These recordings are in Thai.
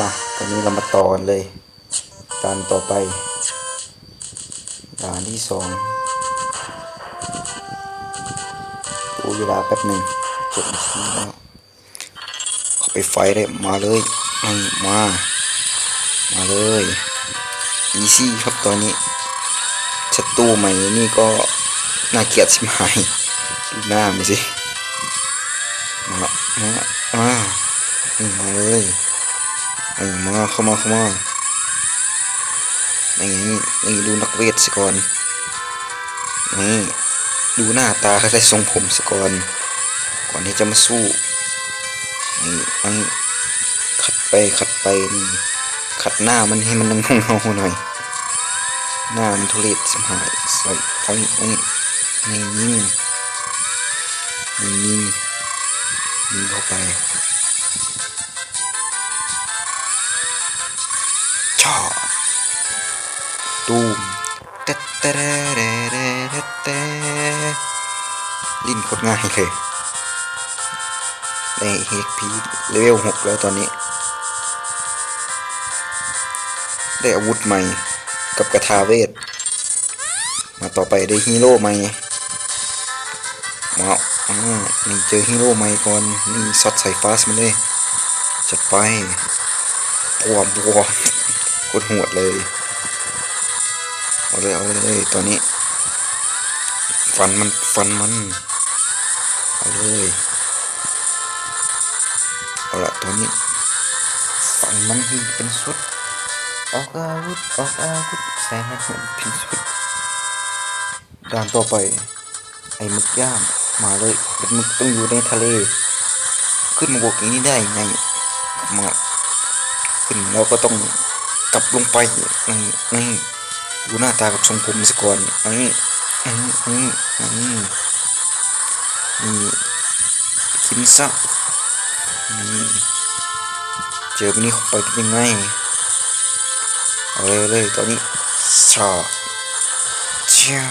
มาตอนนี้เรามาต่อกันเลยด่านต่อไปด่านที่สองดูเวลาแป๊บหนึ่งจ็ดนาทีแล้วเขาไปไฟเลยมาเลยไม่มา มาเลยอีซี่ครับตอนนี้ศัตรูใหม่นี่ก็น่าเกลียดใช่ไหมดูหน้ามันสิมามามามาเลย เออมาเข้ามาเข้ามานี่นี่ดูนักเวทสก่อนนี่ดูหน้าตาและทรงผมสก่อน ก่อนที่จะมาสู้นี่นี่ขัดไปขัดไปนี่ขัดหน้ามันให้มันเงาๆหน่อย หน้ามันทุเรศสหายใส่เอานี่นี่นี่นี่เข้าไป ตูมเตะเตะเตะเตะเตเตลิ้นโคตรง่ายเลยได้เฮกพีเลเวลหกแล้วตอนนี้ ได้อาวุธใหม่กับกระทาเวท มาต่อไปได้ฮีโร่ใหม่ มาอ่านี่เจอฮีโร่ใหม่ก่อน นี่ซอดใส่ฟาสมันเลย จัดไปปวมปวมโคตรโหดเลย เอาเลยเอาเลยตอนนี้ ฟันมันฟันมัน เอาเลยเอาละตัวนี้ฟันมันเป็นสุดออกอาวุธออกอาวุธแสงมันเหมือนสุดด่านต่อไป ไอ้หมึกย่างมาเลยเป็นหมึกต้องอยู่ในทะเล ขึ้นมาบวกอย่างนี้ได้ไงมาขึ้นแล้วก็ต้องกลับลงไปนี่นี่ ดูหน้าตากับทรงผมสก่อนนี่นี่นี่นี่นี่กินซะนี่เจอวันนี้เข้าไปเป็นยังไงเอาเลยเลยตอนนี้ชอเชียว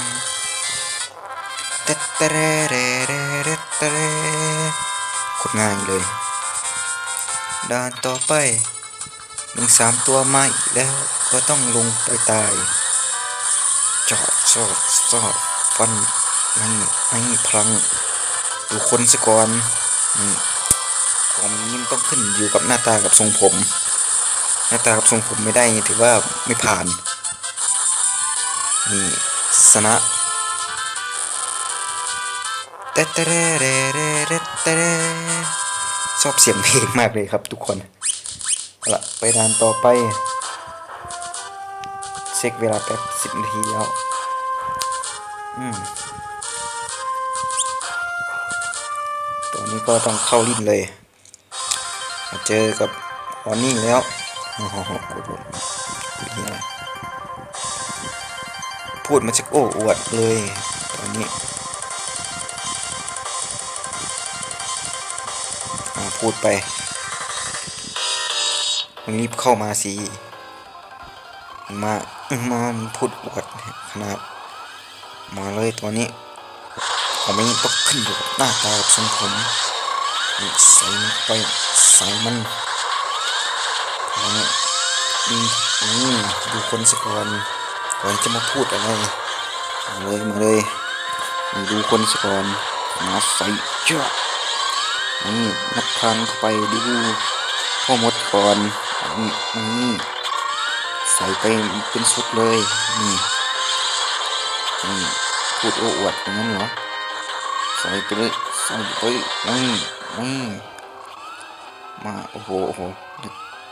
เตเตเรเรเรเรเตเรโคตรง่ายเลยด่านต่อไปหนึ่งสามตัวมาอีกแล้วก็ต้องลงไปตาย จอดจอดจอดฟันไม่ไม่พลังดูคนสะก่อนนี่ของนี้มันต้องขึ้นอยู่กับหน้าตากับทรงผม หน้าตากับทรงผมไม่ได้ถือว่าไม่ผ่านนี่สนะเตเตเรเรเรเรเตเรชอบเสียงเพลงมากเลยครับทุกคนเอาละไปด่านต่อไป ช็คเวลาแป๊บสิบนาทีแล้ว อืมตอนนี้ก็ต้องเข้าลิ้นเลย มาเจอกับฮอนนี่แล้ว โอ้โหนี่อะไรพูดมาจากโอ้อวดเลยตอนนี้อ่าพูดไปมึงรีบเข้ามาสิมา มามึงพูดอวดขนาดมาเลยตัวนี้ผมไม่ต้องขึ้นอยู่กับหน้าตากับทรงผมนี่ใส่ไปใส่มันนี่นี่ดูคนสก่อนก่อนจะมาพูดอะไรมาเลยมาเลยดูคนสก่อนมาใส่เจ้านี่นับทางเข้าไปดูพ่อมดก่อนนี่ ส่ไปเป็นสุดเลย นี่นี่พูดโอ้อวดอย่างนั้นเหรอ ใส่ไปเลยใส่ไปนี่นี่มาโอ้โหโอ้โห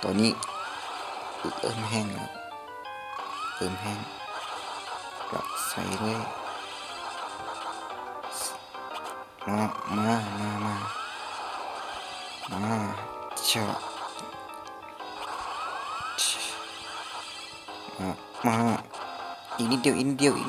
ตอนนี้เอิ่มแห้งแล้วเอิ่มแห้งก็ใส่เลยมามามามามาเชาะ มามาอีกนิดเดียวอีกนิดเดียวอีก